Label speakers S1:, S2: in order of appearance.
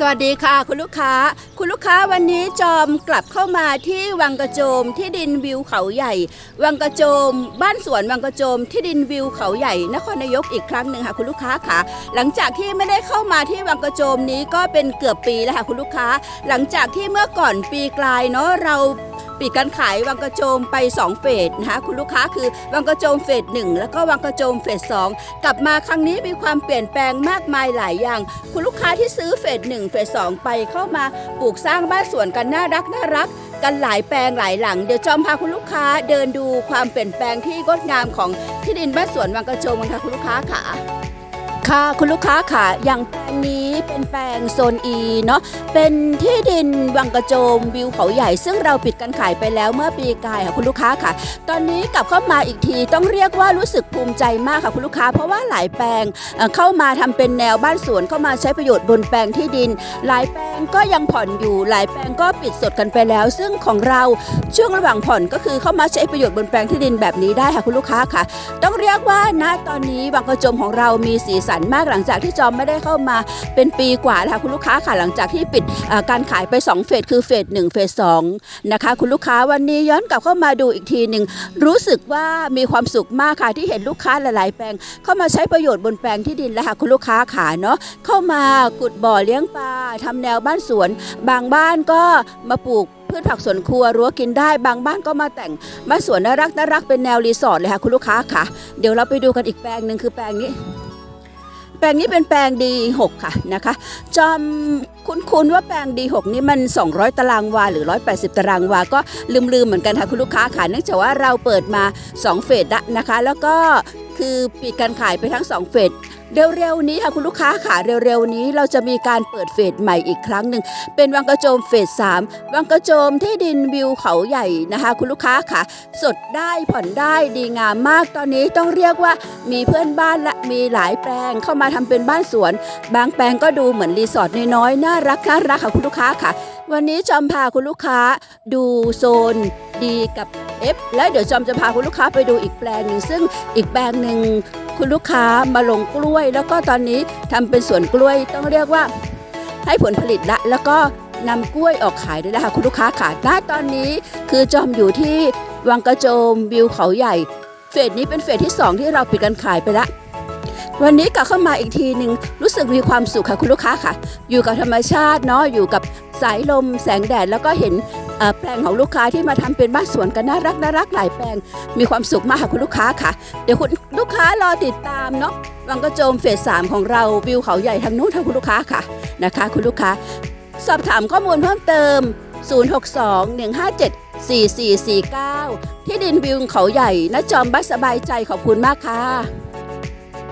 S1: สวัสดีค่ะ คุณลูกค้า คุณลูกค้าวันนี้จอมกลับเข้ามาที่วังกระโจมที่ดินวิวเขาใหญ่ วังกระโจม บ้านสวนวังกระโจมที่ดินวิวเขาใหญ่นครนายกอีกครั้งหนึ่งค่ะคุณลูกค้าค่ะ หลังจากที่ไม่ได้เข้ามาที่วังกระโจมนี้ก็เป็นเกือบปีแล้วค่ะคุณลูกค้า หลังจากที่เมื่อก่อนปีกลายเนาะเรา ปิดการขายวังกระโจมไป 2 เฟสนะคะคุณลูกค้าคือวังกระโจมเฟสหนึ่งแล้วก็วังกระโจมเฟสสองกลับมาครั้งนี้มีความเปลี่ยนแปลงมากมายหลายอย่าง คุณลูกค้าที่ซื้อเฟสหนึ่งเฟสสองไปเข้ามาปลูกสร้างบ้านสวนกันน่ารักน่ารักกันหลายแปลงหลายหลัง เดี๋ยวจอมพาคุณลูกค้าเดินดูความเปลี่ยนแปลงที่งดงามของที่ดินบ้านสวนวังกระโจมกันค่ะคุณลูกค้าค่ะค่ะคุณลูกค้าค่ะอย่าง งนี้เป็นแปลงโซน E เนาะเป็นที่ดินวังกระโจมวิวเขาใหญ่ ซึ่งเราปิดการขายไปแล้วเมื่อปีกายค่ะคุณลูกค้าค่ะ ตอนนี้กลับเข้ามาอีกทีต้องเรียกว่ารู้สึกภูมิใจมากค่ะคุณลูกค้า เพราะว่าหลายแปลงเเข้ามาทำเป็นแนวบ้านสวนเข้ามาใช้ประโยชน์บนแปลงที่ดิน หลายแปลงก็ยังผ่อนอยู่ หลายแปลงก็ปิดสดกันไปแล้ว ซึ่งของเราช่วงระหว่างผ่อนก็คือเข้ามาใช้ประโยชน์บนแปลงที่ดินแบบนี้ได้ค่ะคุณลูกค้าค่ะ ต้องเรียกว่าณตอนนี้วังกระโจมของเรามีสีสันมากหลังจากที่จอมไม่ได้เข้ามาเป็นปีกว่าแล้วค่ะคุณลูกค้าค่ะหลังจากที่ปิดการขายไป 2 เฟสคือเฟส1เฟส2นะคะคุณลูกค้าวันนี้ย้อนกลับเข้ามาดูอีกทีหนึ่งรู้สึกว่ามีความสุขมากค่ะที่เห็นลูกค้าหลายๆ แปลง เข้ามาใช้ประโยชน์บนแปลงที่ดินแล้วค่ะคุณลูกค้าขาเนาะเข้ามาขุดบ่อเลี้ยงปลาทำแนวบ้านสวน บางบ้านก็มาปลูกพืชผักสวนครัวรั้วกินได้บางบ้านก็มาแต่งบ้านสวนน่ารักน่ารักเป็นแนวรีสอร์ทเลยค่ะคุณลูกค้าค่ะ เดี๋ยวเราไปดูกันอีกแปลงหนึ่งคือแปลงนี้ แปลงนี้เป็นแปลงดี6ค่ะนะคะจอมคุ้นๆว่าแปลงดี6นี้มัน 200 ตารางวาหรือ 180 ตารางวา ก็ลืมๆเหมือนกันค่ะคุณลูกค้าค่ะเนื่องจากว่าเราเปิดมา 2 เฟสนะคะ แล้วก็คือปิดการขายไปทั้ง 2 เฟส เร็วๆนี้ค่ะคุณลูกค้าค่ะเร็วๆนี้เราจะมีการเปิดเฟสใหม่อีกครั้งหนึ่งเป็นวังกระโจมเฟส3วังกระโจมที่ดินวิวเขาใหญ่นะคะ คุณลูกค้าค่ะ สดได้ผ่อนได้ดีงามมากตอนนี้ต้องเรียกว่ามีเพื่อนบ้านและมีหลายแปลงเข้ามาทำเป็นบ้านสวน บางแปลงก็ดูเหมือนรีสอร์ทน้อยๆน่ารักน่ารักค่ะคุณลูกค้าค่ะ วันนี้จอมพาคุณลูกค้าดูโซนดีกับ F แล้วเดี๋ยวจอมจะพาคุณลูกค้าไปดูอีกแปลงหนึ่งซึ่งอีกแปลงหนึ่งคุณลูกค้ามาลงกล้วย แล้วก็ตอนนี้ทำเป็นสวนกล้วยต้องเรียกว่าให้ผลผลิตละแล้วก็นำกล้วยออกขายด้วยนะคะคุณลูกค้าค่ะณตอนนี้คือจอมอยู่ที่วังกระโจมวิวเขาใหญ่ เฟสนี้เป็นเฟสที่ 2 ที่เราปิดการขายไปละวันนี้กลับเข้ามาอีกทีหนึ่งรู้สึกมีความสุขค่ะคุณลูกค้าค่ะ อยู่กับธรรมชาติเนาะอยู่กับสายลมแสงแดดแล้วก็เห็น แปลงของลูกค้าที่มาทำเป็นบ้านสวนกันน่ารักน่ารักหลายแปลง มีความสุขมากค่ะคุณลูกค้าค่ะ เดี๋ยวคุณลูกค้ารอติดตามเนาะวังกระโจมเฟสสามของเราวิวเขาใหญ่ทางนู้นทางคุณลูกค้าค่ะนะคะ คุณลูกค้า สอบถามข้อมูลเพิ่มเติม 062 157 4449 ที่ดินวิวเขาใหญ่ณจอมบัสสบายใจขอบคุณมากค่ะ